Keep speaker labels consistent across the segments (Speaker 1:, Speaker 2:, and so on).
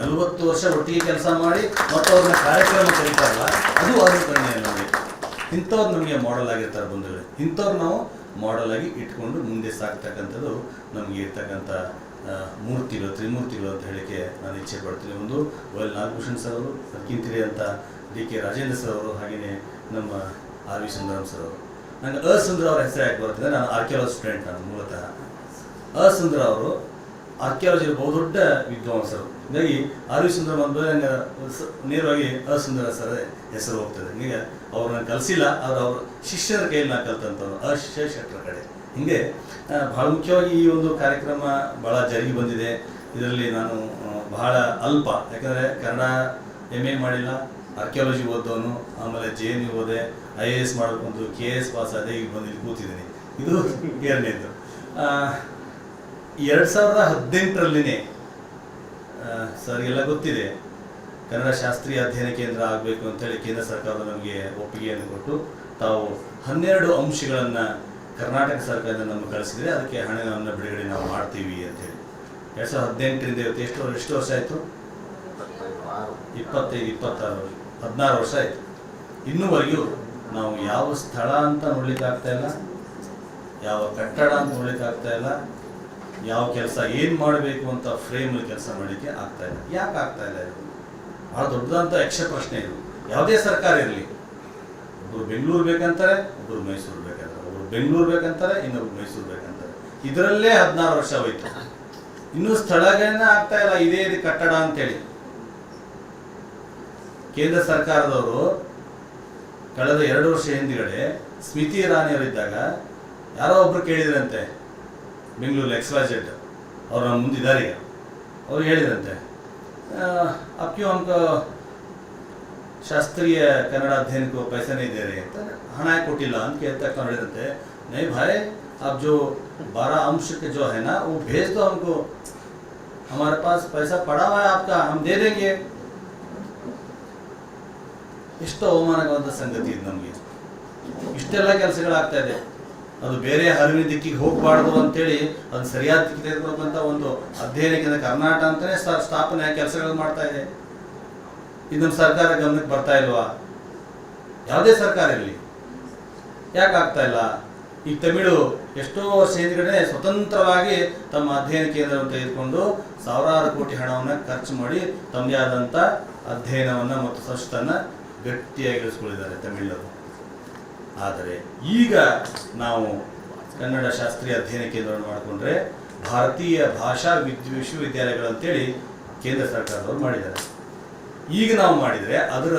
Speaker 1: ನಲವತ್ತು ವರ್ಷ ಒಟ್ಟಿಗೆ ಕೆಲಸ ಮಾಡಿ ಮತ್ತು ಅವ್ರನ್ನ ಕಾರ್ಯಕ್ರಮ ಕರೀತಾರಲ್ಲ, ಅದು ಅನುಕರಣೆ ನಮಗೆ ಇಂಥವ್ರು ನಮಗೆ ಮಾಡೆಲ್ ಆಗಿರ್ತಾರೆ ಬಂಧುಗಳು. ಇಂಥವ್ರು ನಾವು ಮಾಡೆಲ್ ಆಗಿ ಇಟ್ಕೊಂಡು ಮುಂದೆ ಸಾಕ್ತಕ್ಕಂಥದ್ದು ನಮಗೆ ಇರ್ತಕ್ಕಂಥ ಮೂರ್ತಿಗಳು, ತ್ರಿಮೂರ್ತಿಗಳು ಅಂತ ಹೇಳಿಕೆ ನಾನು ಇಚ್ಛೆ ಪಡ್ತೀನಿ. ಒಂದು ವೈಲ್ ನಾಗಭೂಷಣ್ ಸರ್ ಅವರು ಅಕ್ಕಿಂತಿರಿ ಅಂತ ಡಿ ಕೆ ರಾಜೇಂದ್ರ ಸರ್ ಅವರು, ಹಾಗೆಯೇ ನಮ್ಮ ಆರ್ ವಿ ಸುಂದರಂ ಸರ್ ಅವರು. ನನಗೆ ಅ ಸುಂದರ ಅವ್ರ ಹೆಸರು ಯಾಕೆ ಬರ್ತದೆ ನಾನು ಆರ್ಕಿಯಾಲಜಿ ಸ್ಟೂಡೆಂಟ್ ನಾನು ಮೂಲತಃ. ಅ ಸುಂದರ ಅವರು ಆರ್ಕಿಯಾಲಜಿ ಬಹುದೊಡ್ಡ ವಿದ್ವಾಂಸರು. ಹೀಗಾಗಿ ಆರ್ ವಿ ಸುಂದರ ಬಂದು ನಂಗೆ ನೇರವಾಗಿ ಅಸುಂದರ ಸುಂದರ ಸರ್ ಹೆಸರು ಹೋಗ್ತದೆ. ಹೀಗೆ ಅವ್ರನ್ನ ಕಲಿಸಿಲ್ಲ ಅವ್ರು ಅವ್ರ ಶಿಷ್ಯರ ಕೈಯಲ್ಲಿ ನಾನು ಕಲ್ತಂಥವ್ರು ಅಶಿಷ್ಯ ಶಿಷ್ಯ ಶೆಟ್ಟರ ಕಡೆ. ಹಿಂಗೆ ಬಹಳ ಮುಖ್ಯವಾಗಿ ಈ ಒಂದು ಕಾರ್ಯಕ್ರಮ ಬಹಳ ಜರುಗಿ ಬಂದಿದೆ. ಇದರಲ್ಲಿ ನಾನು ಬಹಳ ಅಲ್ಪ. ಯಾಕಂದರೆ ಕನ್ನಡ ಎಂ ಎ ಮಾಡಿಲ್ಲ, ಆರ್ಕಿಯಾಲಜಿ ಓದೋನು ಆಮೇಲೆ ಜೆ ಎನ್ ಯು ಓದೆ, ಐ ಎ ಎಸ್ ಮಾಡಬೇಕು ಕೆ ಎಸ್ ಪಾಸ್ ಅದೇ ಈಗ ಬಂದು ಕೂತಿದ್ದೀನಿ. ಇದು ಎರಡನೇದು ಎರಡು ಸಾವಿರದ ಹದಿನೆಂಟರಲ್ಲಿನೇ ಎಲ್ಲ ಗೊತ್ತಿದೆ. ಕನ್ನಡ ಶಾಸ್ತ್ರೀಯ ಅಧ್ಯಯನ ಕೇಂದ್ರ ಆಗಬೇಕು ಅಂತೇಳಿ ಕೇಂದ್ರ ಸರ್ಕಾರ ನಮಗೆ ಒಪ್ಪಿಗೆಯನ್ನು ಕೊಟ್ಟು, ತಾವು ಹನ್ನೆರಡು ಅಂಶಗಳನ್ನು ಕರ್ನಾಟಕ ಸರ್ಕಾರದಿಂದ ನಮಗೆ ಕಳಿಸಿದರೆ ಅದಕ್ಕೆ ಹಣವನ್ನು ಬಿಡುಗಡೆ ನಾವು ಮಾಡ್ತೀವಿ ಅಂತೇಳಿ. ಎರಡು ಸಾವಿರದ ಹದಿನೆಂಟರಿಂದ ಇವತ್ತು ಎಷ್ಟು ವರ್ಷ ಎಷ್ಟು ವರ್ಷ ಆಯಿತು? ಇಪ್ಪತ್ತೈದು, ಇಪ್ಪತ್ತಾರು ಹದಿನಾರು ವರ್ಷ ಆಯಿತು. ಇನ್ನೂವರೆಗೂ ನಾವು ಯಾವ ಸ್ಥಳ ಅಂತ ನೋಡ್ಲಿಕ್ಕೆ ಆಗ್ತಾ ಇಲ್ಲ, ಯಾವ ಕಟ್ಟಡ ಅಂತ ನೋಡ್ಲಿಕ್ಕೆ ಆಗ್ತಾ ಇಲ್ಲ ಯಾವ ಕೆಲಸ ಏನು ಮಾಡಬೇಕು ಅಂತ ಫ್ರೇಮ್ ಕೆಲಸ ಮಾಡಲಿಕ್ಕೆ ಆಗ್ತಾ ಇಲ್ಲ. ಯಾಕೆ ಆಗ್ತಾ ಇಲ್ಲ ಇದು? ಭಾಳ ದೊಡ್ಡದಂತ ಯಕ್ಷ ಪ್ರಶ್ನೆ ಇದು. ಯಾವುದೇ ಸರ್ಕಾರ ಇರಲಿ. ಒಬ್ಬರು ಬೆಂಗಳೂರು ಬೇಕಂತಾರೆ ಒಬ್ಬರು ಮೈಸೂರು ಬೇಕಂತಾರೆ. ಒಬ್ಬರು ಬೆಂಗಳೂರು ಬೇಕಂತಾರೆ, ಇನ್ನೊಬ್ರು ಮೈಸೂರು ಬೇಕಂತಾರೆ. ಇದರಲ್ಲೇ ಹದಿನಾರು ವರ್ಷ ಹೋಯ್ತು. ಇನ್ನೂ ಸ್ಥಳಗಳನ್ನ ಆಗ್ತಾ ಇಲ್ಲ. ಇದೇ ರೀತಿ ಕಟ್ಟಡ ಅಂತೇಳಿ. ಕೇಂದ್ರ ಸರ್ಕಾರದವರು ಕಳೆದ ಎರಡು ವರ್ಷ ಹಿಂದ್ಗಡೆ ಸ್ಮಿತಿ ಇರಾನಿಯವರಿದ್ದಾಗ ಯಾರೋ ಒಬ್ರು ಕೇಳಿದ್ರಂತೆ. ಬೆಂಗಳೂರು ಎಕ್ಸ್ ವೈ ಜೆಡ್ ಅವ್ರು ನಮ್ಮ ಮುಂದಿದ್ದಾರೆ ಈಗ ಅವ್ರು ಹೇಳಿದ್ರಂತೆ ಅಪ್ ಕ್ಯೂ हमको ಶಾಸ್ತ್ರೀಯ ಕನ್ನಡ ಅಧ್ಯಯನ को पैसे नहीं दे रहे ಅಂತ ಹಣ ಯಾಕ್ ಕೊಟ್ಟಿಲ್ಲ ಅಂತ ಕೇಳ್ತಾ ಅವ್ರು ಹೇಳಿದಂತೆ नहीं भाई आप जो बारह अंश के जो है ना वो भेज दो हमको हमारे पास पैसा पड़ा हुआ है आपका हम दे देंगे ಎಷ್ಟು ಅವಮಾನವಾದ ಸಂಗತಿ ಇದು ನಮಗೆ ಇಷ್ಟೆಲ್ಲ ಕೆಲಸಗಳಾಗ್ತಾ ಇದೆ ಅದು ಬೇರೆ ಹರಿವಿನ ದಿಕ್ಕಿಗೆ ಹೋಗಬಾರ್ದು ಅಂತೇಳಿ ಅದು ಸರಿಯಾದ ದಿಕ್ಕಿ ಒಂದು ಅಧ್ಯಯನ ಕೇಂದ್ರ ಕರ್ನಾಟಕ ಅಂತಲೇ ಸ್ಥಾಪನೆ ಕೆಲಸಗಳು ಮಾಡ್ತಾ ಇದೆ. ಇದನ್ನು ಸರ್ಕಾರ ಗಮನಕ್ಕೆ ಬರ್ತಾ ಇಲ್ವಾ? ಯಾವುದೇ ಸರ್ಕಾರ ಇರಲಿ. ಯಾಕೆ ಆಗ್ತಾ ಇಲ್ಲ? ಈ ತಮಿಳು ಎಷ್ಟೋ ವರ್ಷ ಹಿಂದ್ಗಡೆ ಸ್ವತಂತ್ರವಾಗಿ ತಮ್ಮ ಅಧ್ಯಯನ ಕೇಂದ್ರವನ್ನು ತೆಗೆದುಕೊಂಡು ಸಾವಿರಾರು ಕೋಟಿ ಹಣವನ್ನು ಖರ್ಚು ಮಾಡಿ ತಮ್ಮದೇ ಆದಂಥ ಅಧ್ಯಯನವನ್ನು ಮತ್ತು ಸಂಸ್ಥೆಯನ್ನು ಗಟ್ಟಿಯಾಗಿರಿಸ್ಕೊಂಡಿದ್ದಾರೆ ತಮಿಳರು ಆದರೆ ಈಗ ನಾವು ಕನ್ನಡ ಶಾಸ್ತ್ರೀಯ ಅಧ್ಯಯನ ಕೇಂದ್ರವನ್ನು ಮಾಡಿಕೊಂಡ್ರೆ ಭಾರತೀಯ ಭಾಷಾ ವಿಶ್ವವಿದ್ಯಾಲಯಗಳು ವಿಶ್ವವಿದ್ಯಾಲಯಗಳಂತೇಳಿ ಕೇಂದ್ರ ಸರ್ಕಾರದವರು ಮಾಡಿದ್ದಾರೆ. ಈಗ ನಾವು ಮಾಡಿದರೆ ಅದರ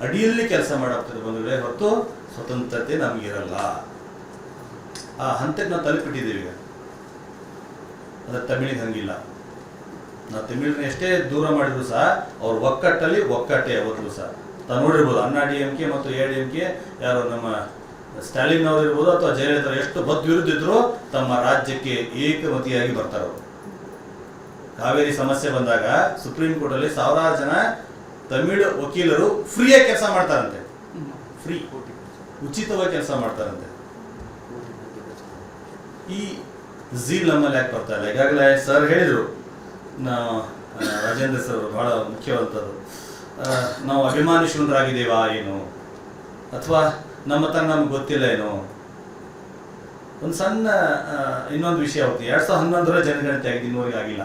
Speaker 1: ಅಡಿಯಲ್ಲಿ ಕೆಲಸ ಮಾಡಾಗ್ತದೆ ಬಂದರೆ ಹೊತ್ತು ಸ್ವತಂತ್ರತೆ ನಮಗಿರಲ್ಲ. ಆ ಹಂತಕ್ಕೆ ನಾವು ತಲುಪಿಟ್ಟಿದ್ದೀವಿ ಈಗ. ಅದರ ತಮಿಳಿಗೆ ಹಂಗಿಲ್ಲ. ನಾವು ತಮಿಳನ್ನ ಎಷ್ಟೇ ದೂರ ಮಾಡಿದ್ರು ಸಹ ಅವ್ರ ಒಕ್ಕಟ್ಟಲ್ಲಿ ಒಕ್ಕಟ್ಟೆ ಯಾವತ್ತೂ ಸಹ. ತಾವು ನೋಡಿರ್ಬೋದು ಅಣ್ಣಾ ಡಿ ಎಂ ಕೆ ಮತ್ತು ಎ ಡಿ ಎಂ ಕೆ ಯಾರು ನಮ್ಮ ಸ್ಟಾಲಿನ್ ಅವರು ಇರ್ಬೋದು ಅಥವಾ ಜಯಲಲಿತಾ ಎಷ್ಟು ವಿರುದ್ಧ ಇದ್ರು ತಮ್ಮ ರಾಜ್ಯಕ್ಕೆ ಏಕಮತಿಯಾಗಿ ಬರ್ತಾರೆ ಅವರು. ಕಾವೇರಿ ಸಮಸ್ಯೆ ಬಂದಾಗ ಸುಪ್ರೀಂ ಕೋರ್ಟ್ ಅಲ್ಲಿ ಸಾವಿರಾರು ಜನ ತಮಿಳು ವಕೀಲರು ಫ್ರೀಯಾಗಿ ಕೆಲಸ ಮಾಡ್ತಾರಂತೆ. ಫ್ರೀ, ಉಚಿತವಾಗಿ ಕೆಲಸ ಮಾಡ್ತಾರಂತೆ. ಈ ಝೀಲ್ ನಮ್ಮಲ್ಲಿ ಯಾಕೆ ಬರ್ತಾ ಇಲ್ಲ? ಈಗಾಗಲೇ ಸರ್ ಹೇಳಿದರು, ನಾ ರಾಜೇಂದ್ರ ಸರ್ ಬಹಳ ಮುಖ್ಯವಾದಂಥದ್ದು ನಾವು ಅಭಿಮಾನಿ ಶೂನ್ಯರಾಗಿದ್ದೇವಾ ಏನು? ಅಥವಾ ನಮ್ಮ ಹತ್ರ ನಮ್ಗೆ ಗೊತ್ತಿಲ್ಲ ಏನು. ಒಂದು ಸಣ್ಣ ಇನ್ನೊಂದು ವಿಷಯ ಹೋಗ್ತೀವಿ. ಎರಡು ಸಾವಿರದ ಹನ್ನೊಂದರ ಜನಗಣತಿ ಆಗಿದೆ ಇನ್ನೂರಿಗೆ ಆಗಿಲ್ಲ.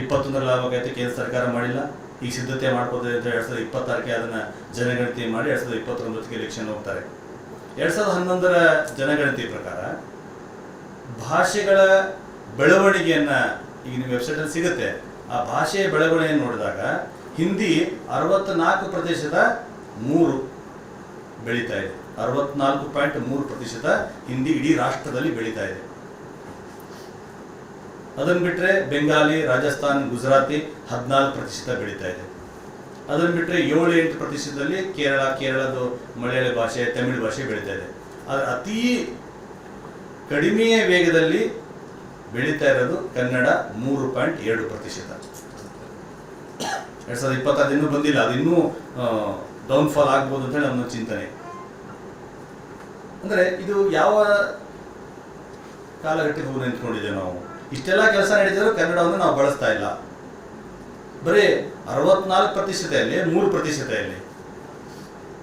Speaker 1: ಇಪ್ಪತ್ತೊಂದರಲ್ಲಿ ಆಗಬೇಕಾಯ್ತು, ಕೇಂದ್ರ ಸರ್ಕಾರ ಮಾಡಿಲ್ಲ. ಈಗ ಸಿದ್ಧತೆ ಮಾಡ್ಕೋದ್ರೆ ಅಂತ ಎರಡು ಸಾವಿರದ ಇಪ್ಪತ್ತಾರಕ್ಕೆ ಅದನ್ನು ಜನಗಣತಿ ಮಾಡಿ ಎರಡು ಸಾವಿರದ ಇಪ್ಪತ್ತೊಂಬತ್ತಕ್ಕೆ ಎಲೆಕ್ಷನ್ ಹೋಗ್ತಾರೆ. ಎರಡು ಸಾವಿರದ ಹನ್ನೊಂದರ ಜನಗಣತಿ ಪ್ರಕಾರ ಭಾಷೆಗಳ ಬೆಳವಣಿಗೆಯನ್ನು ಈಗ ನಿಮ್ಮ ವೆಬ್ಸೈಟಲ್ಲಿ ಸಿಗುತ್ತೆ. ಆ ಭಾಷೆಯ ಬೆಳವಣಿಗೆಯನ್ನು ನೋಡಿದಾಗ ಹಿಂದಿ ಅರವತ್ನಾಲ್ಕು ಪ್ರದೇಶದ ಮೂರು ಬೆಳೀತಾ ಇದೆ. ಅರವತ್ನಾಲ್ಕು ಪಾಯಿಂಟ್ ಮೂರು ಪ್ರತಿಶತ ಹಿಂದಿ ಇಡೀ ರಾಷ್ಟ್ರದಲ್ಲಿ ಬೆಳೀತಾ ಇದೆ. ಅದನ್ನು ಬಿಟ್ಟರೆ ಬೆಂಗಾಲಿ, ರಾಜಸ್ಥಾನ್, ಗುಜರಾತಿ ಹದಿನಾಲ್ಕು ಪ್ರತಿಶತ ಬೆಳೀತಾ ಇದೆ. ಅದನ್ನು ಬಿಟ್ಟರೆ ಏಳು ಎಂಟು ಪ್ರತಿಶತದಲ್ಲಿ ಕೇರಳ ಕೇರಳದ ಮಲಯಾಳಿ ಭಾಷೆ, ತಮಿಳು ಭಾಷೆ ಬೆಳೀತಾ ಇದೆ. ಆದರೆ ಅತಿ ಕಡಿಮೆ ವೇಗದಲ್ಲಿ ಬೆಳೀತಾ ಇರೋದು ಕನ್ನಡ ಮೂರು ಪಾಯಿಂಟ್ ಎರಡು ಪ್ರತಿಶತ. ಎರಡು ಸಾವಿರದ ಇಪ್ಪತ್ತಾರು ಇನ್ನೂ ಬಂದಿಲ್ಲ. ಅದು ಇನ್ನೂ ಡೌನ್ಫಾಲ್ ಆಗ್ಬೋದು ಅಂತ ಹೇಳಿ ನಮ್ಮ ಚಿಂತನೆ. ಅಂದ್ರೆ ಇದು ಯಾವ ಕಾಲಘಟ್ಟಕ್ಕೆ ಹೋಗಿ ನಿಂತ್ಕೊಂಡಿದ್ದೇವೆ ನಾವು? ಇಷ್ಟೆಲ್ಲ ಕೆಲಸ ನಡೀತಿದ್ರು ಕನ್ನಡವನ್ನು ನಾವು ಬಳಸ್ತಾ ಇಲ್ಲ. ಬರೀ ಅರವತ್ನಾಲ್ಕು ಪ್ರತಿಶತದಲ್ಲಿ ಮೂರು ಪ್ರತಿಶತದಲ್ಲಿ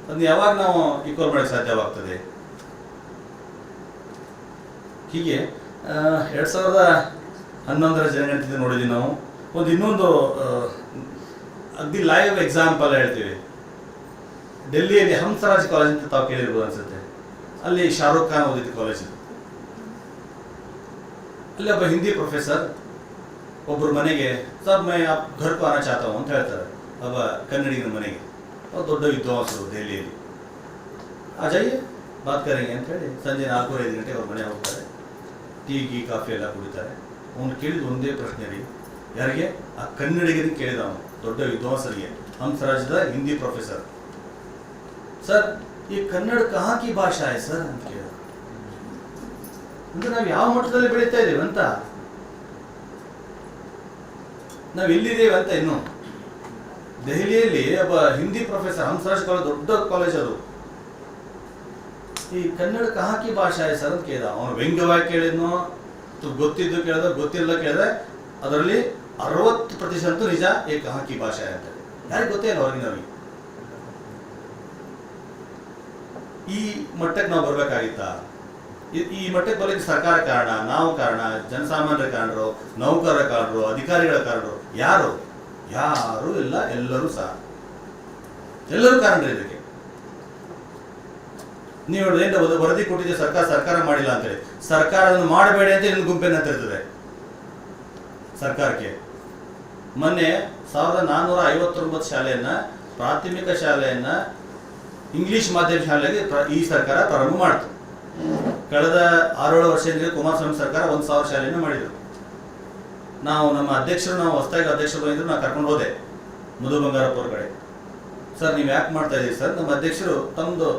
Speaker 1: ಅದನ್ನ ಯಾವಾಗ ನಾವು ಈಕ್ವಲ್ ಮಾಡಕ್ಕೆ ಸಾಧ್ಯವಾಗ್ತದೆ? ಹೀಗೆ ಎರಡು ಸಾವಿರದ ಹನ್ನೊಂದರ ಜನಗಣತಿ ನೋಡಿದ್ವಿ ನಾವು. ಒಂದು ಇನ್ನೊಂದು ಅಗ್ದಿ ಲೈವ್ ಎಕ್ಸಾಂಪಲ್ ಹೇಳ್ತೀವಿ. ಡೆಲ್ಲಿಯಲ್ಲಿ ಹಂಸರಾಜ್ ಕಾಲೇಜ್ ಅಂತ ತಾವು ಕೇಳಿರ್ಬೋದು ಅನ್ಸುತ್ತೆ. ಅಲ್ಲಿ ಶಾರುಖ್ ಖಾನ್ ಓದಿದ ಕಾಲೇಜ್ ಅಲ್ಲಿ ಒಬ್ಬ ಹಿಂದಿ ಪ್ರೊಫೆಸರ್ ಒಬ್ಬರು ಮನೆಗೆ, ಸರ್, ಮೈ ಘರ್ ಪಾನ ಚಾತ ಅಂತ ಹೇಳ್ತಾರೆ. ಒಬ್ಬ ಕನ್ನಡಿಗನ ಮನೆಗೆ. ದೊಡ್ಡ ವಿದ್ವಾಂಸರು ದೆಹಲಿಯಲ್ಲಿ ಅಜಯ್ ಬಾತ್ ಕರೆಂಗೆ, ಅಂತ ಹೇಳಿ ಸಂಜೆ ನಾಲ್ಕೂವರೆ ಐದು ಗಂಟೆ ಅವ್ರ ಮನೆ ಹೋಗ್ತಾರೆ. ಟೀ, ಗೀ, ಕಾಫಿ ಎಲ್ಲ ಕುಡಿತಾರೆ. ಅವ್ನು ಕೇಳಿದ ಒಂದೇ ಪ್ರಶ್ನೆ ರೀ. ಯಾರಿಗೆ? ಆ ಕನ್ನಡಿಗರಿಗೆ ಕೇಳಿದ ಅವನು, ದೊಡ್ಡ ವಿದ್ವಾಂಸರಿಗೆ ಹಂಸರಾಜ್ದ ಹಿಂದಿ ಪ್ರೊಫೆಸರ್. ಸರ್, ಈ ಕನ್ನಡ ಕಹಾಕಿ ಭಾಷಾ ಸರ್ ಅಂತ ಕೇಳ ಅಂದ್ರೆ ನಾವು ಯಾವ ಮಟ್ಟದಲ್ಲಿ ಬೆಳೀತಾ ಇದ್ದೇವೆ ಅಂತ? ನಾವು ಎಲ್ಲಿದ್ದೇವೆ ಅಂತ ಇನ್ನು? ದೆಹಲಿಯಲ್ಲಿ ಒಬ್ಬ ಹಿಂದಿ ಪ್ರೊಫೆಸರ್, ಹಂಸರಾಜ್ ಕಾಲೇಜ್ ದೊಡ್ಡ ಕಾಲೇಜ್ ಅದು. ಈ ಕನ್ನಡ ಕಹಾಕಿ ಭಾಷಾ ಸರ್ ಅಂತ ಕೇಳಿದ ಅವನು ವ್ಯಂಗ್ಯವಾಗಿ ಕೇಳಿದ್ನೋ ಗೊತ್ತಿದ್ದು ಕೇಳಿದ ಗೊತ್ತಿಲ್ಲ ಕೇಳಿದ್ರೆ ಅದರಲ್ಲಿ ಅರವತ್ತು ಪ್ರತಿಶತ ನಿಜ, ಈ ಕಹಾಕಿ ಭಾಷೆ ಅಂತ. ಯಾರಿಗೆ ಗೊತ್ತೇ ಇಲ್ಲ ಹೊರಗಿನವ್ರಿಗೆ. ಈ ಮಟ್ಟಕ್ಕೆ ನಾವು ಬರ್ಬೇಕಾಗಿತ್ತಾ? ಈ- ಮಟ್ಟಕ್ಕೆ ಬರಲಿಕ್ಕೆ ಸರ್ಕಾರ ಕಾರಣ, ನಾವು ಕಾರಣ, ಜನಸಾಮಾನ್ಯರ ಕಾರಣರು, ನೌಕರರ ಕಾರಣರು, ಅಧಿಕಾರಿಗಳ ಕಾರಣರು, ಯಾರು? ಯಾರು ಇಲ್ಲ, ಎಲ್ಲರೂ ಸಹ. ಎಲ್ಲರೂ ಕಾರಣ ಇದಕ್ಕೆ. ನೀವು ಹೇಳೋದು ಏನು ಒಂದು ವರದಿ ಕೊಟ್ಟಿದ್ದೆ, ಸರ್ಕಾರ ಸರ್ಕಾರ ಮಾಡಿಲ್ಲ ಅಂತೇಳಿ. ಸರ್ಕಾರ ಅದನ್ನು ಮಾಡಬೇಡಿ ಅಂತ ಇನ್ನೊಂದು ಗುಂಪೇನ ಇರ್ತದೆ. ಸರ್ಕಾರಕ್ಕೆ. ಮೊನ್ನೆ ಸಾವಿರದ ನಾನ್ನೂರ ಐವತ್ತೊಂಬತ್ತು ಶಾಲೆಯನ್ನ, ಪ್ರಾಥಮಿಕ ಶಾಲೆಯನ್ನ ಇಂಗ್ಲಿಷ್ ಮಾಧ್ಯಮ ಶಾಲೆಗೆ ಈ ಸರ್ಕಾರ ಪ್ರಾರಂಭ ಮಾಡಿತು. ಕಳೆದ ಆರೇಳು ವರ್ಷದಿಂದ ಕುಮಾರಸ್ವಾಮಿ ಸರ್ಕಾರ ಒಂದು ಸಾವಿರ ಶಾಲೆಯನ್ನು ಮಾಡಿದರು. ನಾವು ನಮ್ಮ ಅಧ್ಯಕ್ಷರು, ನಾವು ಹೊಸದಾಗಿ ಅಧ್ಯಕ್ಷರು ಬಂದಿದ್ರು ನಾನು ಕರ್ಕೊಂಡು ಹೋದೆ, ಮಧು ಬಂಗಾರಪ್ಪ ಕಡೆ. ಸರ್, ನೀವು ಯಾಕೆ ಮಾಡ್ತಾ ಇದ್ದೀರಿ ಸರ್? ನಮ್ಮ ಅಧ್ಯಕ್ಷರು ತಮ್ಮದು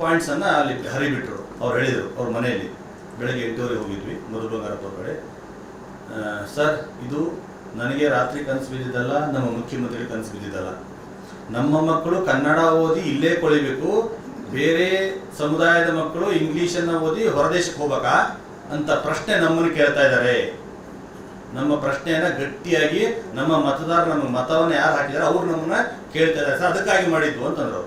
Speaker 1: ಪಾಯಿಂಟ್ಸನ್ನು ಅಲ್ಲಿ ಹರಿಬಿಟ್ರು. ಅವ್ರು ಹೇಳಿದರು, ಅವ್ರ ಮನೆಯಲ್ಲಿ. ಬೆಳಗ್ಗೆ ಎಂಟೂವರೆಗೆ ಹೋಗಿದ್ವಿ, ಮಧು ಬಂಗಾರಪ್ಪ ಕಡೆ. ಸರ್, ಇದು ನನಗೆ ರಾತ್ರಿ ಕನಸು ಬಿದ್ದಿದ್ದಲ್ಲ, ನಮ್ಮ ಮುಖ್ಯಮಂತ್ರಿ ಕನಸು ಬಿದ್ದಿದ್ದಲ್ಲ. ನಮ್ಮ ಮಕ್ಕಳು ಕನ್ನಡ ಓದಿ ಇಲ್ಲೇ ಕೊಳಿಬೇಕು, ಬೇರೆ ಸಮುದಾಯದ ಮಕ್ಕಳು ಇಂಗ್ಲಿಷನ್ನ ಓದಿ ಹೊರದೇಶಕ್ಕೆ ಹೋಗ್ಬೇಕಾ ಅಂತ ಪ್ರಶ್ನೆ ನಮ್ಮನ್ನು ಕೇಳ್ತಾ ಇದ್ದಾರೆ. ನಮ್ಮ ಪ್ರಶ್ನೆಯನ್ನ ಗಟ್ಟಿಯಾಗಿ ನಮ್ಮ ಮತದಾರ ನಮ್ಮ ಮತವನ್ನು ಯಾರು ಹಾಕಿದ್ದಾರೆ ಅವ್ರು ನಮ್ಮನ್ನ ಕೇಳ್ತಾ ಇದ್ದಾರೆ. ಸರ್, ಅದಕ್ಕಾಗಿ ಮಾಡಿದ್ದು ಅಂತಂದ್ರು.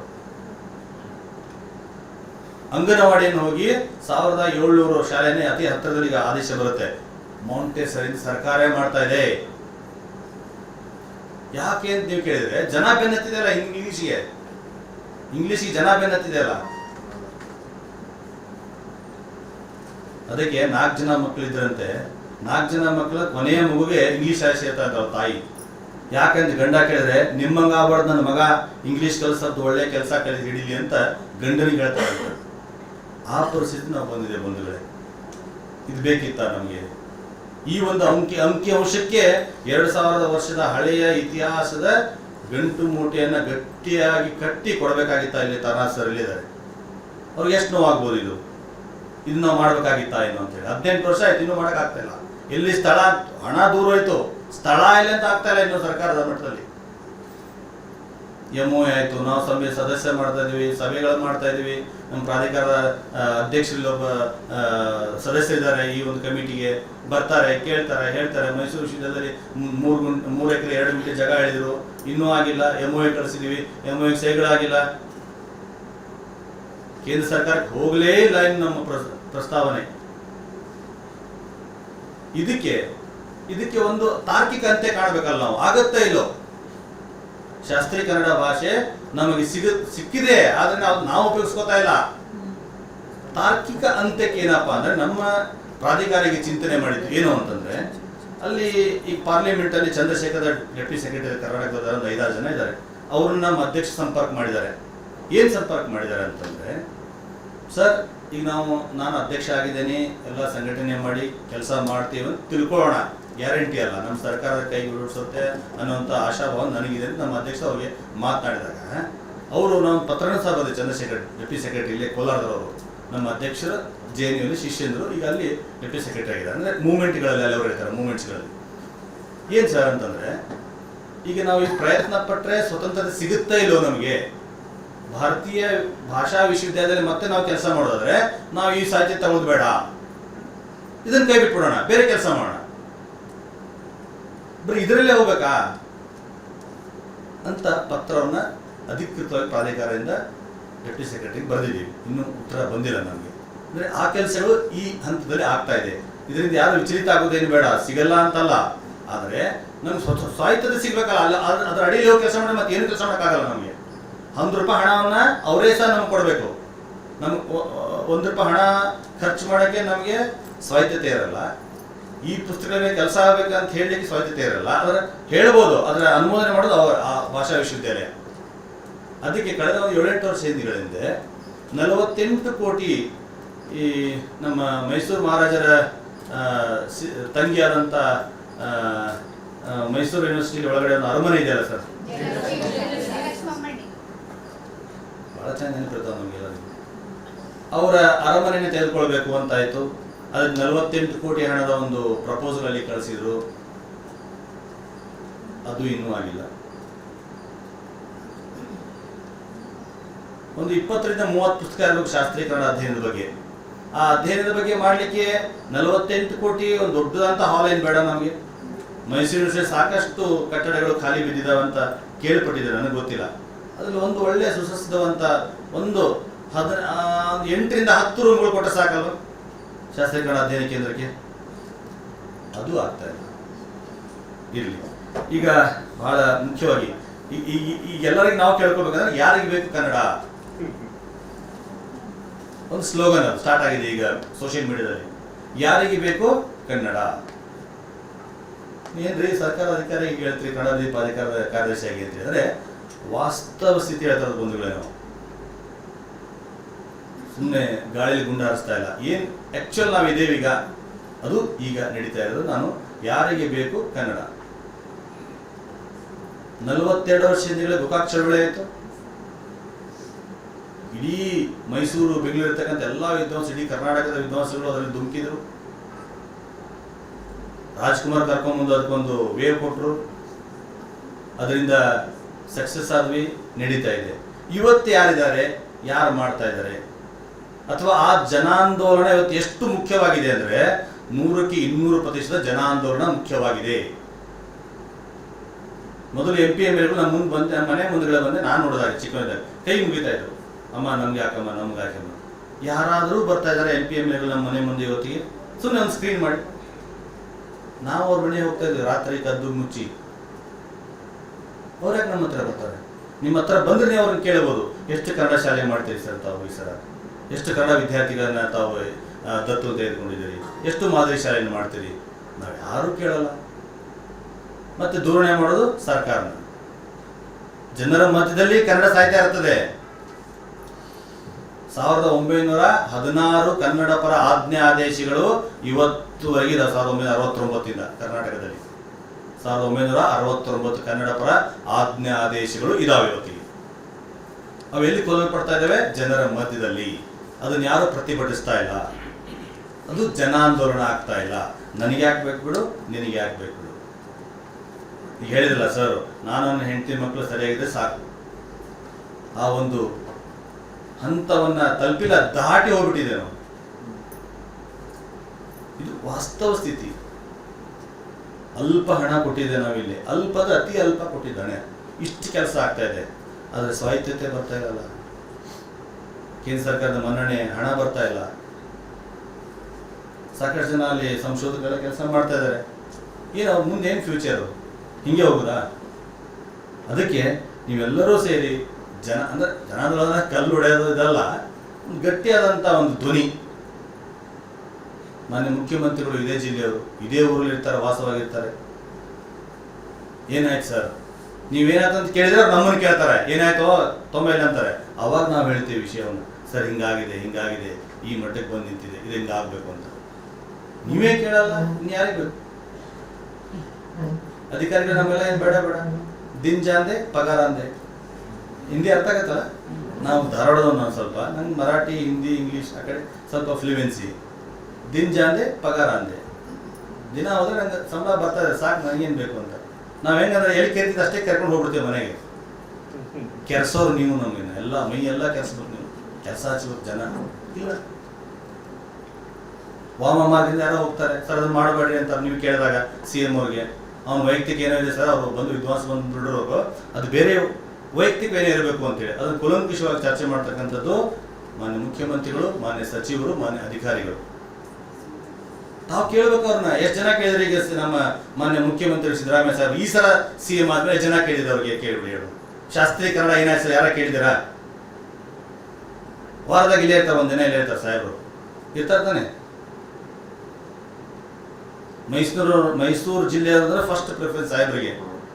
Speaker 1: ಅಂಗನವಾಡಿಯನ್ನು ಹೋಗಿ ಸಾವಿರದ ಏಳ್ನೂರು ಶಾಲೆನೇ ಅತಿ ಹತ್ತಿರದಲ್ಲಿ ಆದೇಶ ಬರುತ್ತೆ. ಮೌಂಟೇಸರಿ ಸರ್ಕಾರ ಮಾಡ್ತಾ ಇದೆ. ಯಾಕೆ ಅಂತ ನೀವು ಕೇಳಿದ್ರೆ, ಜನ ಬೆನ್ನತ್ತಿದೆಯಲ್ಲ ಇಂಗ್ಲಿಷಿಗೆ ಇಂಗ್ಲಿಷಿಗೆ ಜನ ಬೆನ್ನತ್ತಿದೆಯಲ್ಲ? ಅದಕ್ಕೆ ನಾಲ್ಕು ಜನ ಮಕ್ಕಳಿದ್ರಂತೆ, ನಾಲ್ಕು ಜನ ಮಕ್ಕಳ ಕೊನೆಯ ಮಗುಗೆ ಇಂಗ್ಲಿಷ್ ಶಾಲೆ ಸೇರ್ತಾ ಇದ್ದಾವ ತಾಯಿ. ಯಾಕಂತ ಗಂಡ ಕೇಳಿದ್ರೆ, ನಿಮ್ಮಂಗ ಆಗ್ಬಾರ್ದು, ನನ್ನ ಮಗ ಇಂಗ್ಲಿಷ್ ಕಲ್ಸದ್ದು ಒಳ್ಳೆ ಕೆಲಸ ಕಲಿ ಹಿಡೀಲಿ ಅಂತ ಗಂಡನಿಗೆ ಹೇಳ್ತಾ ಇರ್ತಾರೆ ಆ ಪರಿಸ್ಥಿತಿ ನಾವು ಬಂದಿದೆ ಬಂಧುಗಳೇ. ಇದು ಬೇಕಿತ್ತ ನಮಗೆ? ಈ ಒಂದು ಅಂಕಿ ಅಂಕಿ ಅಂಶಕ್ಕೆ ಎರಡು ಸಾವಿರದ ವರ್ಷದ ಹಳೆಯ ಇತಿಹಾಸದ ಗಂಟು ಮೂಟೆಯನ್ನು ಗಟ್ಟಿಯಾಗಿ ಕಟ್ಟಿ ಕೊಡಬೇಕಾಗಿತ್ತ ಇಲ್ಲಿ ತರಾಸರಲ್ಲಿದ್ದಾರೆ ಅವ್ರಿಗೆ ಎಷ್ಟು ನೋವಾಗ್ಬೋದು ಇದು? ಇದು ನಾವು ಮಾಡ್ಬೇಕಾಗಿತ್ತಾ ಅಂತ ಅಂತೇಳಿ ಹದಿನೆಂಟು ವರ್ಷ ಆಯ್ತು, ಇನ್ನೂ ಮಾಡಕ್ ಇಲ್ಲ. ಇಲ್ಲಿ ಸ್ಥಳ? ಹಣ ದೂರ ಹೋಯ್ತು. ಸ್ಥಳ ಇಲ್ಲ ಅಂತ ಆಗ್ತಾ ಇಲ್ಲ ಇನ್ನು ಸರ್ಕಾರದ ಮಟ್ಟದಲ್ಲಿ. ಎಂ ಆಯ್ತು. ನಾವು ಸಭೆ ಸದಸ್ಯ ಮಾಡ್ತಾ ಇದ್ದೀವಿ ಸಭೆಗಳನ್ನು ಮಾಡ್ತಾ ಇದೀವಿ ನಮ್ಮ ಪ್ರಾಧಿಕಾರದ ಅಧ್ಯಕ್ಷರಲ್ಲಿ ಒಬ್ಬ ಸದಸ್ಯರಿದ್ದಾರೆ ಈ ಒಂದು ಕಮಿಟಿಗೆ. ಬರ್ತಾರೆ, ಕೇಳ್ತಾರೆ, ಹೇಳ್ತಾರೆ. ಮೈಸೂರು ವಿಶ್ವವಿದ್ಯಾಲಯದಲ್ಲಿ ಮೂ- ಮೂರು ಗುಂಟೆ ಮೂರು ಎಕರೆ, ಎರಡು ಗುಂಟೆ ಜಾಗ ಹೇಳಿದ್ರು. ಇನ್ನೂ ಆಗಿಲ್ಲ. M O ಕಳಿಸಿದೀವಿ. ಎಂ ಒ ಸೇಗಳಾಗಿಲ್ಲ ಕೇಂದ್ರ ಸರ್ಕಾರಕ್ಕೆ ಹೋಗಲೇ ಇಲ್ಲ ಇನ್ನು ನಮ್ಮ ಪ್ರಸ್- ಪ್ರಸ್ತಾವನೆ. ಇದಕ್ಕೆ ಇದಕ್ಕೆ ಒಂದು ತಾರ್ಕಿಕ ಅಂತ್ಯ ಕಾಣಬೇಕಲ್ಲ ನಾವು. ಆಗತ್ತಾ ಇಲ್ಲೋ? ಶಾಸ್ತ್ರೀಯ ಕನ್ನಡ ಭಾಷೆ ನಮಗೆ ಸಿಗ, ಸಿಕ್ಕಿದೆ, ಆದ್ರೆ ನಾವು ನಾವು ಉಪಯೋಗಿಸ್ಕೋತಾ ಇಲ್ಲ. ತಾರ್ಕಿಕ ಅಂತ್ಯಕ್ಕೆ ಏನಪ್ಪಾ ಅಂದ್ರೆ ನಮ್ಮ ಪ್ರಾಧಿಕಾರಿಗೆ ಚಿಂತನೆ ಮಾಡಿದ್ದು ಏನು ಅಂತಂದ್ರೆ, ಅಲ್ಲಿ ಈ ಪಾರ್ಲಿಮೆಂಟ್ ಅಲ್ಲಿ ಚಂದ್ರಶೇಖರ್ ಡೆಪ್ಯೂಟಿ ಸೆಕ್ರೆಟರಿ ಕರ್ನಾಟಕದ ಒಂದು ಐದಾರು ಜನ ಇದ್ದಾರೆ. ಅವ್ರನ್ನ ನಮ್ಮ ಅಧ್ಯಕ್ಷ ಸಂಪರ್ಕ ಮಾಡಿದ್ದಾರೆ. ಏನ್ ಸಂಪರ್ಕ ಮಾಡಿದ್ದಾರೆ ಅಂತಂದ್ರೆ, ಸರ್, ಈಗ ನಾವು, ನಾನು ಅಧ್ಯಕ್ಷ ಆಗಿದ್ದೇನೆ, ಎಲ್ಲ ಸಂಘಟನೆ ಮಾಡಿ, ಕೆಲಸ ಮಾಡ್ತೀವಿ ಅಂತ ತಿಳ್ಕೊಳ್ಳೋಣ. ಗ್ಯಾರಂಟಿ ಅಲ್ಲ. ನಮ್ಮ ಸರ್ಕಾರದ ಕೈ ಉರುಳಿಸುತ್ತೆ ಅನ್ನುವಂಥ ಆಶಾಭಾವ ನನಗಿದೆ ನಮ್ಮ ಅಧ್ಯಕ್ಷ ಅವ್ರಿಗೆ ಮಾತನಾಡಿದಾಗ, ಅವರು ನಮ್ಮ ಪತ್ರನ ಸಹ ಬಂದಿದೆ ಚಂದ್ರಶೇಖರ್, ಡೆಪ್ಟಿ ಸೆಕ್ರೆಟರಿ ಇಲ್ಲೇ ಕೋಲಾರದವರು, ನಮ್ಮ ಅಧ್ಯಕ್ಷರ, ಜೆ ಎನ್ ಯುಲಿ ಶಿಷ್ಯಂದರು, ಈಗ ಅಲ್ಲಿ ಡೆಪ್ಟಿ ಸೆಕ್ರೆಟರಿ ಆಗಿದ್ದಾರೆ. ಅಂದರೆ ಮೂವ್ಮೆಂಟ್ಗಳಲ್ಲಿ ಅಲ್ಲಿ ಅವರು ಹೇಳ್ತಾರೆ, ಮೂವ್ಮೆಂಟ್ಸ್ಗಳಲ್ಲಿ. ಏನು ಸರ್ ಅಂತಂದರೆ, ಈಗ ನಾವು ಈ ಪ್ರಯತ್ನ ಪಟ್ಟರೆ ಸ್ವತಂತ್ರತೆ ಸಿಗುತ್ತಾ ಇಲ್ಲೋ ನಮಗೆ? ಭಾರತೀಯ ಭಾಷಾ ವಿಶ್ವವಿದ್ಯಾಲಯದಲ್ಲಿ ಮತ್ತೆ ನಾವು ಕೆಲಸ ಮಾಡೋದಾದ್ರೆ, ನಾವು ಈ ಸಾಹಿತ್ಯ ತಗೊಳ್ಬೇಡ ಬೇಡ. ಇದನ್ನ ಕೈ ಬಿಟ್ಬಿಡೋಣ, ಬೇರೆ ಕೆಲಸ ಮಾಡೋಣ. ಬರೀ ಇದರಲ್ಲೇ ಹೋಗ್ಬೇಕಾ? ಅಂತ ಪತ್ರವನ್ನು ಅಧಿಕೃತವಾಗಿ ಪ್ರಾಧಿಕಾರದಿಂದ ಡೆಪ್ಟಿ ಸೆಕ್ರೆಟರಿಗೆ ಬರೆದಿದ್ದೀವಿ. ಇನ್ನೂ ಉತ್ತರ ಬಂದಿಲ್ಲ ನಮಗೆ. ಅಂದರೆ ಆ ಕೆಲಸಗಳು ಈ ಹಂತದಲ್ಲಿ ಆಗ್ತಾ ಇದೆ. ಇದರಿಂದ ಯಾರು ವಿಚಲಿತ ಆಗೋದೇನು ಬೇಡ. ಸಿಗಲ್ಲ ಅಂತಲ್ಲ. ಆದರೆ ನಮ್ಗೆ ಸ್ವ ಸ್ವಾಯತ್ತತೆ ಸಿಗ್ಬೇಕಲ್ಲ. ಅಲ್ಲ, ಅದ್ರ- ಅದ್ರ ಅಡಿಯಲ್ಲಿ ಹೋಗಿ ಕೆಲಸ ಮಾಡಿ ಮತ್ತೆ ಏನು ಕೆಲಸ ಮಾಡೋಕ್ಕಾಗಲ್ಲ ನಮಗೆ. ಒಂದು ರೂಪಾಯಿ ಹಣವನ್ನು ಅವರೇ ಸಹ ನಮ್ಗೆ ಕೊಡಬೇಕು. ನಮ್ಗೆ ಒಂದು ರೂಪಾಯಿ ಹಣ ಖರ್ಚು ಮಾಡೋಕ್ಕೆ ನಮಗೆ ಸ್ವಾಯತ್ತತೆ ಇರಲ್ಲ. ಈ ಪುಸ್ತಕವೇ ಕೆಲಸ ಆಗಬೇಕಂತ ಹೇಳಲಿಕ್ಕೆ ಸಾಧ್ಯತೆ ಇರಲ್ಲ. ಆದರೆ ಹೇಳ್ಬೋದು. ಅದರ ಅನುಮೋದನೆ ಮಾಡೋದು ಅವರ, ಆ ಭಾಷಾ ವಿಶ್ವವಿದ್ಯಾಲಯ. ಅದಕ್ಕೆ ಕಳೆದ ಒಂದು ಏಳೆಂಟು ವರ್ಷ ಹಿಂದಿಗಳಿಂದ ನಲವತ್ತೆಂಟು ಕೋಟಿ ಈ ನಮ್ಮ ಮೈಸೂರು ಮಹಾರಾಜರ ತಂಗಿಯಾದಂಥ ಮೈಸೂರು ಯೂನಿವರ್ಸಿಟಿ ಒಳಗಡೆ ಒಂದು ಅರಮನೆ ಇದೆಯಲ್ಲ ಸರ್? ಬಹಳ ಚೆನ್ನಾಗಿ ನೆನಪಿರ್ತಾವೆ ನಮಗೆಲ್ಲರಿಗೂ ಅವರ ಅರಮನೆಯನ್ನು ತೆಗೆದುಕೊಳ್ಬೇಕು ಅಂತಾಯ್ತು ಅದಕ್ಕೆ ನಲವತ್ತೆಂಟು ಕೋಟಿ ಹಣದ ಒಂದು ಪ್ರಪೋಸಲ್ ಅಲ್ಲಿ ಕಳಿಸಿದ್ರು. ಅದು ಇನ್ನೂ ಆಗಿಲ್ಲ. ಒಂದು ಇಪ್ಪತ್ತರಿಂದ ಮೂವತ್ತು ಪುಸ್ತಕ ಇರಬೇಕು ಶಾಸ್ತ್ರೀಕರಣ ಅಧ್ಯಯನದ ಬಗ್ಗೆ. ಆ ಅಧ್ಯಯನದ ಬಗ್ಗೆ ಮಾಡಲಿಕ್ಕೆ ನಲವತ್ತೆಂಟು ಕೋಟಿ ಒಂದು ದೊಡ್ಡದಂತ ಹಾಲ್ ಏನು ಬೇಡ ನಮಗೆ. ಮೈಸೂರು ಸಾಕಷ್ಟು ಕಟ್ಟಡಗಳು ಖಾಲಿ ಬಿದ್ದಿದ್ದಾವೆ ಅಂತ ಕೇಳ್ಪಟ್ಟಿದೆ ನನಗೆ ಗೊತ್ತಿಲ್ಲ. ಅದ್ರಲ್ಲಿ ಒಂದು ಒಳ್ಳೆಯ ಸುಸಜ್ಜಿತವಂತ ಒಂದು ಹದ ಆ, ಒಂದು ಎಂಟರಿಂದ ಹತ್ತು ರೂಮ್ಗಳು ಕೊಟ್ಟ ಸಾಕಲ್ವ? ಶಾಸ್ತ್ರೀಕರಣ ಅಧ್ಯಯನ ಕೇಂದ್ರಕ್ಕೆ? ಅದು ಆಗ್ತಾ ಇಲ್ಲ. ಇರಲಿ. ಈಗ ಬಹಳ ಮುಖ್ಯವಾಗಿ, ಈ ಎಲ್ಲರಿಗೂ ನಾವು ಕೇಳ್ಕೊಳ್ಬೇಕಂದ್ರೆ ಯಾರಿಗೆ ಬೇಕು ಕನ್ನಡ? ಒಂದು ಸ್ಲೋಗನ್ ಅದು ಸ್ಟಾರ್ಟ್ ಆಗಿದೆ ಈಗ ಸೋಷಿಯಲ್ ಮೀಡಿಯಾದಲ್ಲಿ ಯಾರಿಗೆ ಬೇಕು ಕನ್ನಡ? ಏನ್ರಿ ಸರ್ಕಾರ ಅಧಿಕಾರಿ ಹೇಳ್ತೀರಿ, ಕನ್ನಡ ದೀಪ ಅಧಿಕಾರದ ಕಾರ್ಯದರ್ಶಿ ಆಗಿ ಅಂತ ಹೇಳಿದ್ರೆ ವಾಸ್ತವ ಸ್ಥಿತಿ ಹೇಳ್ತಾರೆ ಬಂಧುಗಳೇ ನಾವು. ಸುಮ್ಮನೆ ಗಾಳಿಯಲ್ಲಿ ಗುಂಡಾರಿಸ್ತಾ ಇಲ್ಲ. ಏನ್ ಆಕ್ಚುಯಲ್ ನಾವು ಇದೇವೀಗ ಅದು ಈಗ ನಡೀತಾ ಇರೋದು. ನಾನು ಯಾರಿಗೆ ಬೇಕು? ಕನ್ನಡ. ನಲವತ್ತೆರಡು ವರ್ಷ ಹಿಂದೆ ಗೋಕಾಕ್ ಚಳವಳಿ ಆಯಿತು. ಇಡೀ ಮೈಸೂರು, ಬೆಂಗಳೂರು ಇರ್ತಕ್ಕಂಥ ಎಲ್ಲ ವಿದ್ವಾಂಸ, ಇಡೀ ಕರ್ನಾಟಕದ ವಿದ್ವಾಂಸಗಳು ಅದರಲ್ಲಿ ಧುಮುಕಿದ್ರು. ರಾಜ್ಕುಮಾರ್ ಕರ್ಕೊಂಬಂದು ಅದಕ್ಕೊಂದು ವೇವ್ ಕೊಟ್ಟರು ಅದರಿಂದ ಸಕ್ಸಸ್ ಆದ್ವಿ, ನಡೀತಾ ಇದೆ. ಇವತ್ತು ಯಾರಿದ್ದಾರೆ? ಯಾರು ಮಾಡ್ತಾ ಇದ್ದಾರೆ? ಅಥವಾ ಆ ಜನಾಂದೋಲನ ಇವತ್ತು ಎಷ್ಟು ಮುಖ್ಯವಾಗಿದೆ ಅಂದ್ರೆ ನೂರಕ್ಕೆ ಇನ್ನೂರು ಪ್ರತಿಶತ ಜನಾಂದೋಲನ ಮುಖ್ಯವಾಗಿದೆ. ಮೊದಲು ಎಂ ಪಿ ಎಂ ಎಲ್ಗಳು ನಮ್ಮ ಮುಂದೆ ಬಂದೆ, ನಮ್ಮ ಮನೆ ಮುಂದೆ ಬಂದೆ, ನಾನು ನೋಡೋದಾಗಿ ಚಿಕ್ಕವನಿದ್ದಾಗ. ಕೈ ಮುಗಿತಾ ಇದ್ರು ಅಮ್ಮ, ನಮ್ಗೆ ಯಾಕಮ್ಮ ನಮ್ಗೆ ಯಾಕಮ್ಮ ಯಾರಾದರೂ ಬರ್ತಾ ಇದ್ದಾರೆ ಎಂ ಪಿ ಎಂ ಎಲ್ಗಳು ನಮ್ಮ ಮನೆ ಮುಂದೆ ಇವತ್ತಿಗೆ. ಸುಮ್ಮನೆ ಒಂದು ಸ್ಕ್ರೀನ್ ಮಾಡಿ. ನಾವು ಅವ್ರ ಮನೆ ಹೋಗ್ತಾ ಇದ್ವಿ, ರಾತ್ರಿ ಕದ್ದು ಮುಚ್ಚಿ. ಅವ್ರ್ಯಾಕೆ ನಮ್ಮ ಹತ್ರ ಬರ್ತಾರೆ? ನಿಮ್ಮ ಹತ್ರ ಬಂದ್ರೆ ಅವ್ರನ್ನ ಕೇಳ್ಬೋದು ಎಷ್ಟು ಕನ್ನಡ ಶಾಲೆ ಮಾಡ್ತೀರಿ ಸರ್ ತಾವು ಈ ಸರ ಎಷ್ಟು ಕನ್ನಡ ವಿದ್ಯಾರ್ಥಿಗಳನ್ನ ತಾವು ದತ್ತು ತೆಗೆದುಕೊಂಡಿದ್ದೀರಿ? ಎಷ್ಟು ಮಾದರಿ ಶಾಲೆಯನ್ನು ಮಾಡ್ತೀರಿ? ನಾವು ಯಾರೂ ಕೇಳಲ್ಲ. ಮತ್ತೆ ದೂರಣೆ ಮಾಡೋದು ಸರ್ಕಾರನ. ಜನರ ಮಧ್ಯದಲ್ಲಿ ಕನ್ನಡ ಸಾಹಿತ್ಯ ಇರ್ತದೆ. ಸಾವಿರದ ಒಂಬೈನೂರ ಹದಿನಾರು ಕನ್ನಡ ಪರ ಆಜ್ಞೆ ಆದೇಶಗಳು ಇವತ್ತುವರೆಗೆ ಸಾವಿರದ ಒಂಬೈನೂರ ಅರವತ್ತೊಂಬತ್ತಿಂದ ಕರ್ನಾಟಕದಲ್ಲಿ. ಸಾವಿರದ ಒಂಬೈನೂರ ಅರವತ್ತೊಂಬತ್ತು ಕನ್ನಡ ಪರ ಆಜ್ಞೆ ಆದೇಶಗಳು ಇದಾವೆ ಇವತ್ತಿಗೆ. ಅವೆಲ್ಲಿ ಕೊಲ್ಲಲ್ಪಡ್ತಾ ಇದ್ದಾವೆ? ಜನರ ಮಧ್ಯದಲ್ಲಿ. ಅದನ್ನ ಯಾರು ಪ್ರತಿಭಟಿಸ್ತಾ ಇಲ್ಲ? ಅದು ಜನಾಂದೋಲನ ಆಗ್ತಾ ಇಲ್ಲ. ನನಗೆ ಯಾಕೆ ಬೇಕು ಬಿಡು? ನಿನಗೆ ಯಾಕೆ ಬೇಕು ಬಿಡು? ಈಗ ಹೇಳಿದ್ರಲ್ಲ ಸರ್ ನಾನು ನನ್ನ ಹೆಂಡತಿ ಮಕ್ಕಳು ಸರಿಯಾಗಿದ್ರೆ ಸಾಕು. ಆ ಒಂದು ಹಂತವನ್ನ ತಲುಪಿಲ್ಲ, ದಾಟಿ ಹೋಗ್ಬಿಟ್ಟಿದೆ ನಾವು ಇದು ವಾಸ್ತವ ಸ್ಥಿತಿ. ಅಲ್ಪ ಹಣ ಕೊಟ್ಟಿದ್ದೆ ನಾವಿಲ್ಲಿ. ಅಲ್ಪದ ಅತಿ ಅಲ್ಪ ಕೊಟ್ಟಿದ್ದಾನೆ. ಇಷ್ಟು ಕೆಲಸ ಆಗ್ತಾ ಇದೆ. ಆದರೆ ಸ್ವಾಯತ್ತತೆ ಬರ್ತಾ ಇರಲ್ಲ. ಕೇಂದ್ರ ಸರ್ಕಾರದ ಮನ್ನಣೆ ಹಣ ಬರ್ತಾ ಇಲ್ಲ. ಸಾಕಷ್ಟು ಜನ ಅಲ್ಲಿ ಸಂಶೋಧಕರ ಕೆಲಸ ಮಾಡ್ತಾ ಇದ್ದಾರೆ. ಏನು ಅವ್ರ ಮುಂದೆ ಏನು ಫ್ಯೂಚರು ಹಿಂಗೆ ಹೋಗುದಾ? ಅದಕ್ಕೆ ನೀವೆಲ್ಲರೂ ಸೇರಿ ಜನ, ಅಂದ್ರೆ ಜನಾಂದೋಲನ ಕಲ್ಲು ಹೊಡೆಯೋದು ಇದಲ್ಲ, ಒಂದು ಗಟ್ಟಿಯಾದಂಥ ಒಂದು ಧ್ವನಿ. ಮಾನ್ಯ ಮುಖ್ಯಮಂತ್ರಿಗಳು ಇದೇ ಜಿಲ್ಲೆಯವರು, ಇದೇ ಊರಲ್ಲಿ ಇರ್ತಾರೆ, ವಾಸವಾಗಿರ್ತಾರೆ. ಏನಾಯ್ತು ಸರ್? ನೀವೇನಾಯ್ತು ಅಂತ ಕೇಳಿದ್ರೆ ನಮ್ಮನ್ನು ಕೇಳ್ತಾರೆ. ಏನಾಯ್ತೋ, ತೊಂಬೈಲ್ ಅಂತಾರೆ. ಅವಾಗ ನಾವು ಹೇಳ್ತೀವಿ ವಿಷಯವನ್ನು. ಸರ್, ಹಿಂಗಾಗಿದೆ ಹಿಂಗಾಗಿದೆ, ಈ ಮಟ್ಟಕ್ಕೆ ಬಂದು ನಿಂತಿದೆ, ಇದು ಆಗ್ಬೇಕು ಅಂತ. ನೀವೇ ಕೇಳಲ್ಲ, ಇನ್ನು ಯಾರಿಗೆ ಬೇಕು ಅಧಿಕಾರಿಗಳು ನಮ್ಮೆಲ್ಲ ಏನು ಬೇಡ ಬೇಡ. ದಿಂಜ ಅಂದೆ ಪಗಾರ ಅಂದೆ ಹಿಂದಿ ಅರ್ಥ ಆಗತ್ತಲ್ಲ? ನಾವು ಧಾರವಾಡದವ್ರು ನಾವು ಸ್ವಲ್ಪ. ನಂಗೆ ಮರಾಠಿ, ಹಿಂದಿ, ಇಂಗ್ಲೀಷ್ ಆ ಕಡೆ ಸ್ವಲ್ಪ ಫ್ಲೂಯೆನ್ಸಿ ದಿನ ಜಾಂದೆ ಪಗಾರ ಅಂದೆ ದಿನ ಹೋದ್ರೆ ನಂಗೆ ಸಂಬಳ ಬರ್ತಾರೆ ಸಾಕು ನನಗೇನು ಬೇಕು ಅಂತ. ನಾವು ಹೆಂಗಂದ್ರೆ ಎಲ್ಲಿ ಕೇಳ್ತಿದ್ದ ಅಷ್ಟೇ ಕರ್ಕೊಂಡು ಹೋಗ್ಬಿಡ್ತೀವಿ ಮನೆಗೆ. ಕೆರ್ಸೋರು ನೀವು ನಮಗೆ, ಎಲ್ಲ ಮೈ ಎಲ್ಲ ಕೆರ್ಸ್ಬೇಕು ಕೆಲಸ ಹಚ್ಚಿರೋ ಜನ. ಇಲ್ಲ. ವಾಮ ಮಾರ್ಗದಿಂದ ಯಾರೋ ಹೋಗ್ತಾರೆ. ಸರ್, ಅದನ್ನ ಮಾಡಬೇಡ್ರಿ ಅಂತ ನೀವು ಕೇಳಿದಾಗ ಸಿ ಎಂ ಅವ್ರಿಗೆ. ಅವ್ನ ವೈಯಕ್ತಿಕ ಏನೋ ಇದೆ ಸರ್, ಅವರು ಬಂದು ವಿದ್ವಾಂಸ ಬಂದು ಬಿಡೋರು ಅದು ಬೇರೆ ವೈಯಕ್ತಿಕ ಏನೇ ಇರಬೇಕು ಅಂತೇಳಿ. ಅದನ್ನು ಕುಲಂಕುಷವಾಗಿ ಚರ್ಚೆ ಮಾಡ್ತಕ್ಕಂಥದ್ದು ಮಾನ್ಯ ಮುಖ್ಯಮಂತ್ರಿಗಳು, ಮಾನ್ಯ ಸಚಿವರು, ಮಾನ್ಯ ಅಧಿಕಾರಿಗಳು. ತಾವು ಕೇಳ್ಬೇಕು ಅವ್ರನ್ನ. ಎಷ್ಟು ಜನ ಕೇಳಿದ್ರೆ ಈಗ ನಮ್ಮ ಮಾನ್ಯ ಮುಖ್ಯಮಂತ್ರಿ ಸಿದ್ದರಾಮಯ್ಯ ಸಾಹೇಬ್? ಈ ಸಲ ಸಿ ಎಂ ಆದ್ಮೇಲೆ ಜನ ಕೇಳಿದ್ರು ಅವ್ರಿಗೆ? ಕೇಳಿಬಿಡಿ ಹೇಳು. ಶಾಸ್ತ್ರೀಕರಣ ಏನಾಯ್ತು ಯಾರ ಕೇಳಿದ್ದೀರಾ? ವಾರದಾಗ ಇಲ್ಲೇ ಇರ್ತಾರೆ ಒಂದಿನ ಇಲ್ಲೇ ಇರ್ತಾರೆ ಸಾಹೇಬರು. ಇರ್ತಾರೆ ತಾನೆ? ಮೈಸೂರು ಮೈಸೂರು ಜಿಲ್ಲೆ ಅಂದ್ರೆ ಫಸ್ಟ್ ಪ್ರಿಫರೆನ್ಸ್ ಸಾಹೇಬರಿಗೆ.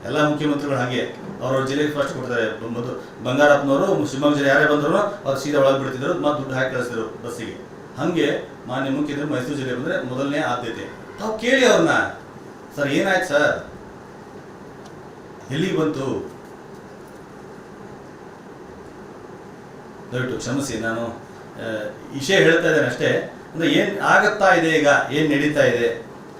Speaker 1: ಎಲ್ಲ ಮುಖ್ಯಮಂತ್ರಿಗಳು ಹಾಗೆ. ಅವ್ರವ್ರ ಜಿಲ್ಲೆಗೆ ಫಸ್ಟ್ ಕೊಡ್ತಾರೆ. ಮೊದಲು ಬಂಗಾರಪ್ಪನವರು, ಶಿವಮೊಗ್ಗ ಜಿಲ್ಲೆ ಯಾರೇ ಬಂದ್ರು ಅವ್ರು ಸೀದಾ ಒಳಗೆ ಬಿಡ್ತಿದ್ರು, ಮತ್ತೆ ದುಡ್ಡು ಹಾಕಿ ಕಳಿಸ್ತಿದ್ರು ಬಸ್ಸಿಗೆ ಹಂಗೆ ಮಾನ್ಯ ಮುಖ್ಯಮಂತ್ರಿ ಮೈಸೂರು ಜಿಲ್ಲೆ ಬಂದರೆ ಮೊದಲನೇ ಆದ್ಯತೆ. ತಾವು ಕೇಳಿ ಅವ್ರನ್ನ ಸರ್, ಏನಾಯ್ತು ಸರ್? ಎಲ್ಲಿಗೆ ಬಂತು? ದಯವಿಟ್ಟು ಕ್ಷಮಿಸಿ, ನಾನು ವಿಷಯ ಹೇಳ್ತಾ ಇದ್ದೇನೆ ಅಷ್ಟೇ. ಅಂದ್ರೆ ಏನು ಆಗುತ್ತಾ ಇದೆ ಈಗ? ಏನು ನಡೀತಾ ಇದೆ?